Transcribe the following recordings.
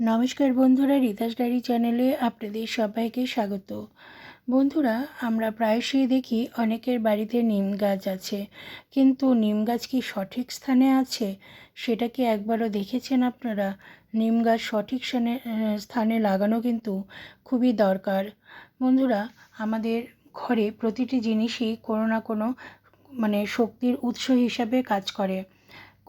নমস্কার বন্ধুরা রিতাস ডায়েরি চ্যানেলে আপনাদের সবাইকে স্বাগত। বন্ধুরা, আমরা প্রায়শই দেখি অনেকের বাড়িতে নিম গাছ আছে। কিন্তু নিম গাছ কি সঠিক স্থানে আছে? সেটা কি একবারও দেখেছেন আপনারা? নিম গাছ সঠিক স্থানে লাগানো কিন্তু খুবই দরকার। বন্ধুরা, আমাদের ঘরে প্রতিটি জিনিসই কোনো না কোনো মানে শক্তির উৎস হিসাবে কাজ করে।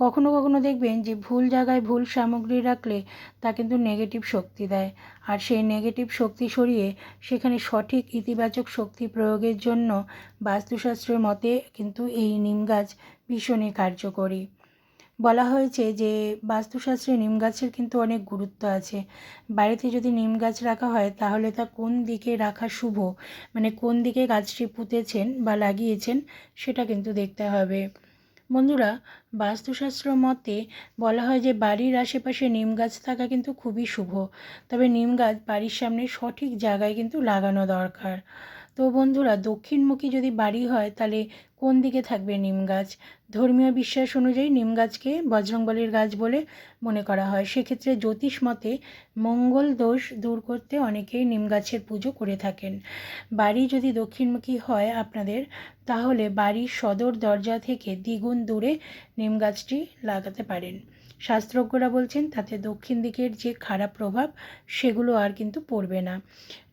কখনো কখনো দেখবেন যে ভুল জায়গায় ভুল সামগ্রী রাখলে তা কিন্তু নেগেটিভ শক্তি দেয়। আর সেই নেগেটিভ শক্তি সরিয়ে সেখানে সঠিক ইতিবাচক শক্তি প্রয়োগের জন্য বাস্তুশাস্ত্রের মতে কিন্তু এই নিম গাছ ভীষণই কার্যকরী। বলা হয়েছে যে বাস্তুশাস্ত্রে নিম গাছের কিন্তু অনেক গুরুত্ব আছে। বাড়িতে যদি নিম গাছ রাখা হয় তাহলে তা কোন দিকে রাখা শুভ? মানে কোন দিকে গাছটি পুঁতেছেন বা লাগিয়েছেন সেটা কিন্তু দেখতে হবে। বন্ধুরা, বাস্তুশাস্ত্র মতে বলা হয় যে বাড়ির আশেপাশে নিম গাছ থাকা কিন্তু খুবই শুভ। তবে নিম গাছ বাড়ির সামনে সঠিক জায়গায় কিন্তু লাগানো দরকার। তো বন্ধুরা, দক্ষিণমুখী যদি বাড়ি হয়, তাহলে কোন দিকে থাকবে নিম গাছ? ধর্মীয় বিশ্বাস অনুযায়ী নিম গাছকে বজরংবলীর গাছ বলে মনে করা হয়। সেক্ষেত্রে জ্যোতিষ মতে মঙ্গল দোষ দূর করতে অনেকেই নিম গাছের পুজো করে থাকেন। বাড়ি যদি দক্ষিণমুখী হয় আপনাদের, তাহলে বাড়ির সদর দরজা থেকে দ্বিগুণ দূরে নিম গাছটি লাগাতে পারেন। শাস্ত্রজ্ঞরা বলছেন, তাতে দক্ষিণ দিকের যে খারাপ প্রভাব, সেগুলো আর কিন্তু পড়বে না।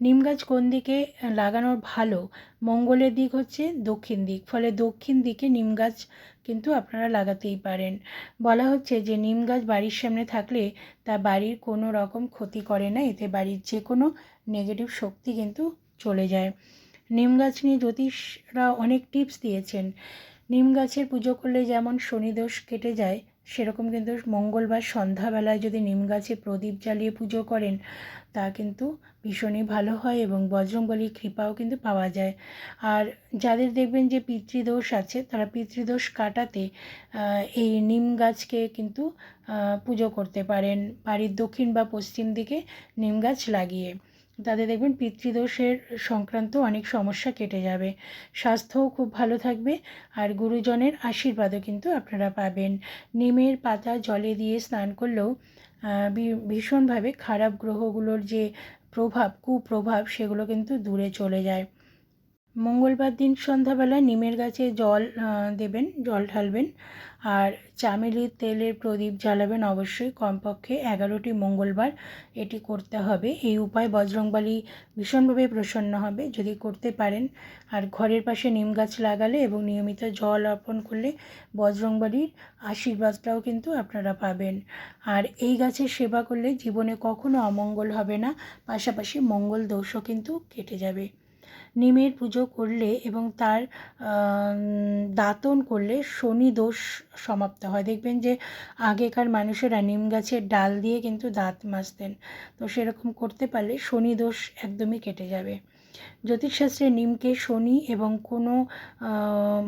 নিম গাছ কোন দিকে লাগানোর ভালো, মঙ্গলের দিক হচ্ছে দক্ষিণ দিক, ফলে দক্ষিণ দিকে নিম গাছ কিন্তু আপনারা লাগাতেই পারেন। বলা হচ্ছে যে নিম গাছ বাড়ির সামনে থাকলে তা বাড়ির কোনো রকম ক্ষতি করে না, এতে বাড়ির যে কোনো নেগেটিভ শক্তি কিন্তু চলে যায়। নিম গাছ নিয়ে জ্যোতিষরা অনেক টিপস দিয়েছেন। নিম গাছের পুজো করলে যেমন শনিদোষ কেটে যায় সেরকম কিন্তু মঙ্গলবার সন্ধ্যাবেলায় যদি নিম গাছে প্রদীপ জ্বালিয়ে পুজো করেন, তা কিন্তু ভীষণই ভালো হয় এবং বজরংবলীর কৃপাও কিন্তু পাওয়া যায়। আর যাদের দেখবেন যে পিতৃদোষ আছে, তারা পিতৃদোষ কাটাতে এই নিম গাছকে কিন্তু পুজো করতে পারেন। বাড়ির দক্ষিণ বা পশ্চিম দিকে নিম গাছ লাগিয়ে। তাদের দেখবেন পিতৃদোষের সংক্রান্ত অনেক সমস্যা কেটে যাবে। স্বাস্থ্যও খুব ভালো থাকবে আর গুরুজনের আশীর্বাদও কিন্তু আপনারা পাবেন। নিমের পাতা জলে দিয়ে স্নান করলেও ভীষণভাবে খারাপ গ্রহগুলোর যে প্রভাব, কুপ্রভাব, সেগুলো কিন্তু দূরে চলে যায়। মঙ্গলবার দিন সন্ধ্যাবেলা নিমের গাছে জল দেবেন, জল ঢালবেন আর চামেলির তেলের প্রদীপ জ্বালাবেন অবশ্যই। কমপক্ষে এগারোটি মঙ্গলবার এটি করতে হবে। এই উপায় বজরংবালি ভীষণভাবে প্রসন্ন হবে। যদি করতে পারেন, আর ঘরের পাশে নিম গাছ লাগালে এবং নিয়মিত জল অর্পণ করলে বজরংবালির আশীর্বাদটাও কিন্তু আপনারা পাবেন। আর এই গাছের সেবা করলে জীবনে কখনো অমঙ্গল হবে না। পাশাপাশি মঙ্গল দোষও কিন্তু কেটে যাবে। নিমের পুজো করলে এবং তার দাতন করলে শনি দোষ সমাপ্ত হয়। দেখবেন যে আগেকার মানুষেরা নিম গাছের ডাল দিয়ে কিন্তু দাঁত মাজতেন। তো সেরকম করতে পারলে শনি দোষ একদমই কেটে যাবে। জ্যোতিষশাস্ত্রে নিমকে শনি এবং কোনো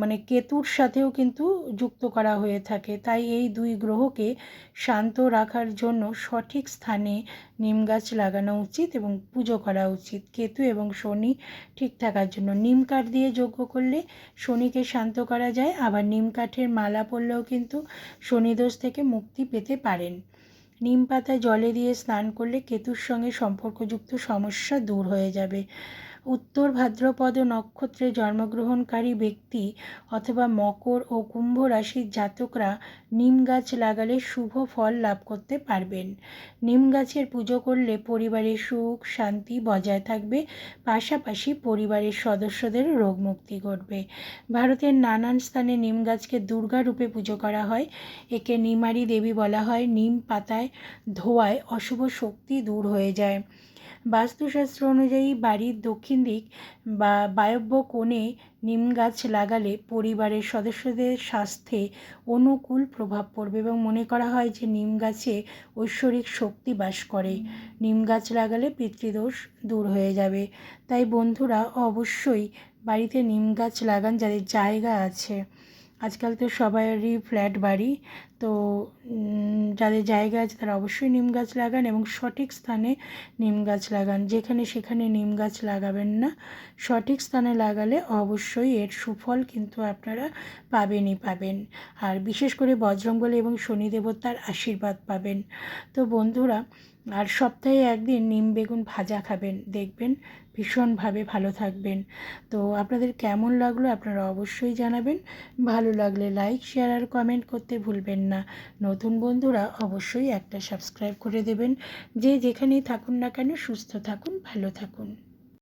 মানে কেতুর সাথেও কিন্তু যুক্ত করা হয়ে থাকে। তাই এই দুই গ্রহকে শান্ত রাখার জন্য সঠিক স্থানে নিম গাছ লাগানো উচিত এবং পুজো করা উচিত। কেতু এবং শনি ঠিক থাকার জন্য। নিম কাঠ দিয়ে যজ্ঞ করলে শনিকে শান্ত করা যায়, আবার নিম কাঠের মালা পরলেও কিন্তু শনিদোষ থেকে মুক্তি পেতে পারেন। নিম পাতা জলে দিয়ে স্নান করলে কেতুর সঙ্গে সম্পর্কযুক্ত সমস্যা দূর হয়ে যাবে। উত্তর ভাদ্রপদ নক্ষত্রে জন্মগ্রহণকারী ব্যক্তি অথবা মকর ও কুম্ভ রাশির জাতকরা নিম গাছ লাগালে শুভ ফল লাভ করতে পারবেন। নিম গাছের পুজো করলে পরিবারের সুখ, শান্তি বজায় থাকবে। পাশাপাশি পরিবারের সদস্যদের রোগমুক্তি ঘটবে। ভারতের নানান স্থানে নিম গাছকে দুর্গা রূপে পুজো করা হয়। একে নিমারি দেবী বলা হয়। নিম পাতায় ধোয়ায় অশুভ শক্তি দূর হয়ে যায়। বাস্তুশাস্ত্র অনুযায়ী বাড়ির দক্ষিণ দিক বা বায়ব্য কোণে নিম গাছ লাগালে পরিবারের সদস্যদের স্বাস্থ্যে অনুকূল প্রভাব পড়বে এবং মনে করা হয় যে নিম গাছে ঐশ্বরিক শক্তি বাস করে। নিম গাছ লাগালে পিতৃদোষ দূর হয়ে যাবে। তাই বন্ধুরা, অবশ্যই বাড়িতে নিম গাছ লাগান, যাদের জায়গা আছে। আজকাল তো সবারই ফ্ল্যাট বাড়ি, তো যাদের জায়গা আছে তারা অবশ্যই নিম গাছ লাগান এবং সঠিক স্থানে নিম গাছ লাগান। যেখানে সেখানে নিম গাছ লাগাবেন না। সঠিক স্থানে লাগালে অবশ্যই এর সুফল কিন্তু আপনারা পাবেনই পাবেন। আর বিশেষ করে বজরংবলী এবং শনি দেবতার আশীর্বাদ পাবেন। তো বন্ধুরা আর সপ্তাহে একদিন নিম বেগুন ভাজা খাবেন। দেখবেন ভীষণভাবে ভালো থাকবেন। তো আপনাদের কেমন লাগল আপনারা অবশ্যই জানাবেন। ভালো লাগলে লাইক শেয়ার আর কমেন্ট করতে ভুলবেন না। নতুন বন্ধুরা অবশ্যই একটা সাবস্ক্রাইব করে দেবেন। যে যেখানেই থাকুন না কেন সুস্থ থাকুন, ভালো থাকুন।